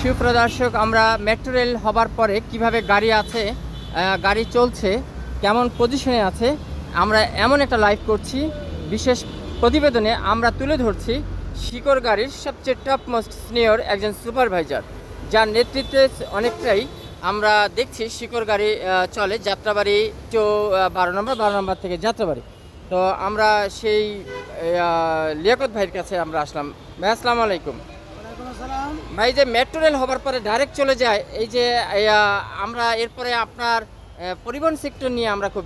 সুপ্রদর্শক, আমরা metro rail হবার পরে কীভাবে গাড়ি আছে গাড়ি চলছে, কেমন পজিশনে আছে, আমরা এমন একটা লাইভ করছি। বিশেষ প্রতিবেদনে আমরা তুলে ধরছি শিকড় গাড়ির সবচেয়ে টপ মোস্ট সিনিয়র একজন সুপারভাইজার যার নেতৃত্বে অনেকটাই আমরা দেখছি শিকড় গাড়ি চলে যাত্রাবাড়ি চো বারো নম্বর বারো নম্বর থেকে যাত্রাবাড়ি। তো আমরা সেই লিয়াকত ভাইয়ের কাছে আমরা আসলাম। ভাই, আসসালামু আলাইকুম। ভাই, যে মেট্রো রেল হবার পরে ডাইরেক্ট চলে যায়, এই যে আমরা এরপরে আপনার পরিবহন সেক্টর নিয়ে আমরা খুব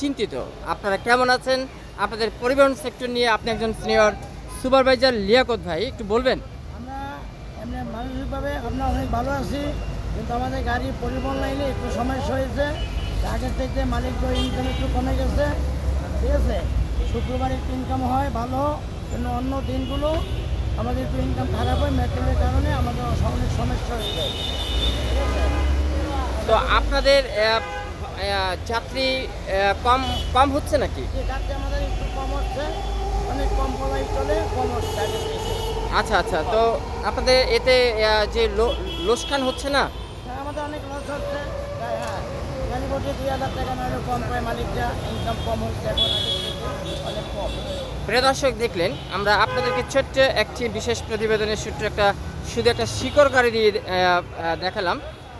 চিন্তিত। আপনারা কেমন আছেন? আপনাদের পরিবহন সেক্টর নিয়ে আপনি একজন সিনিয়র সুপারভাইজার লিয়াকত ভাই, একটু বলবেন? আমরা মানসিকভাবে আমরা অনেক ভালো আছি, কিন্তু আমাদের গাড়ি পরিবহন লাইনে একটু সমস্যা হয়েছে। আগের থেকে মালিক ইনকাম একটু কমে গেছে, ঠিক আছে? শুক্রবার একটু ইনকাম হয়, ভালো। কিন্তু অন্য দিনগুলো আমাদের একটু ইনকাম খারাপ হয় মেট্রোলের কারণে আমাদের অনেক সমস্যা হয়ে যায়। তো আপনাদের যাত্রী কম কম হচ্ছে নাকি? যে যাতে আমাদের একটু কম হচ্ছে অনেক কম পলাই চলে কম হচ্ছে আচ্ছা আচ্ছা তো আপনাদের এতে যে লো- লোকসান হচ্ছে না? হ্যাঁ, আমাদের অনেক লস হচ্ছে। তাই হ্যাঁ। পায় মালিকরা ইনকাম কম হচ্ছে এখন। কম। প্রিয় দর্শক, দেখলেন, আমরা আপনাদেরকে ছোট্ট একটি বিশেষ প্রতিবেদনের সূত্রে একটা, শুধু একটা শিকড় গাড়ি দিয়ে দেখালাম।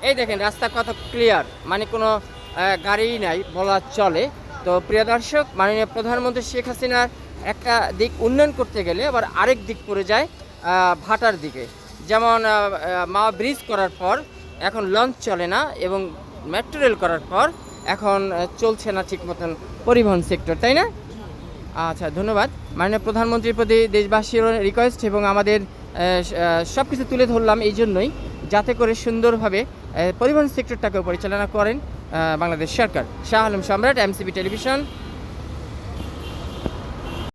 এই দেখেন, রাস্তা কত ক্লিয়ার মানে কোনো গাড়িই নাই, বলা চলে। তো প্রিয় দর্শক, মাননীয় প্রধানমন্ত্রী শেখ হাসিনার একটা দিক উন্নয়ন করতে গেলে আবার আরেক দিক পড়ে যায় ভাটার দিকে। যেমন মা ব্রিজ করার পর এখন লঞ্চ চলে না, এবং মেট্রো রেল করার পর এখন চলছে না ঠিক মতন পরিবহন সেক্টর তাই না? আচ্ছা ধন্যবাদ। মাননীয় প্রধানমন্ত্রীর প্রতি দেশবাসীর রিকোয়েস্ট এবং আমাদের সব কিছু তুলে ধরলাম এই জন্যই, যাতে করে সুন্দরভাবে পরিবহন সেক্টরটাকেও পরিচালনা করেন বাংলাদেশ সরকার। শাহ আলম সম্রাট এমসিবি টেলিভিশন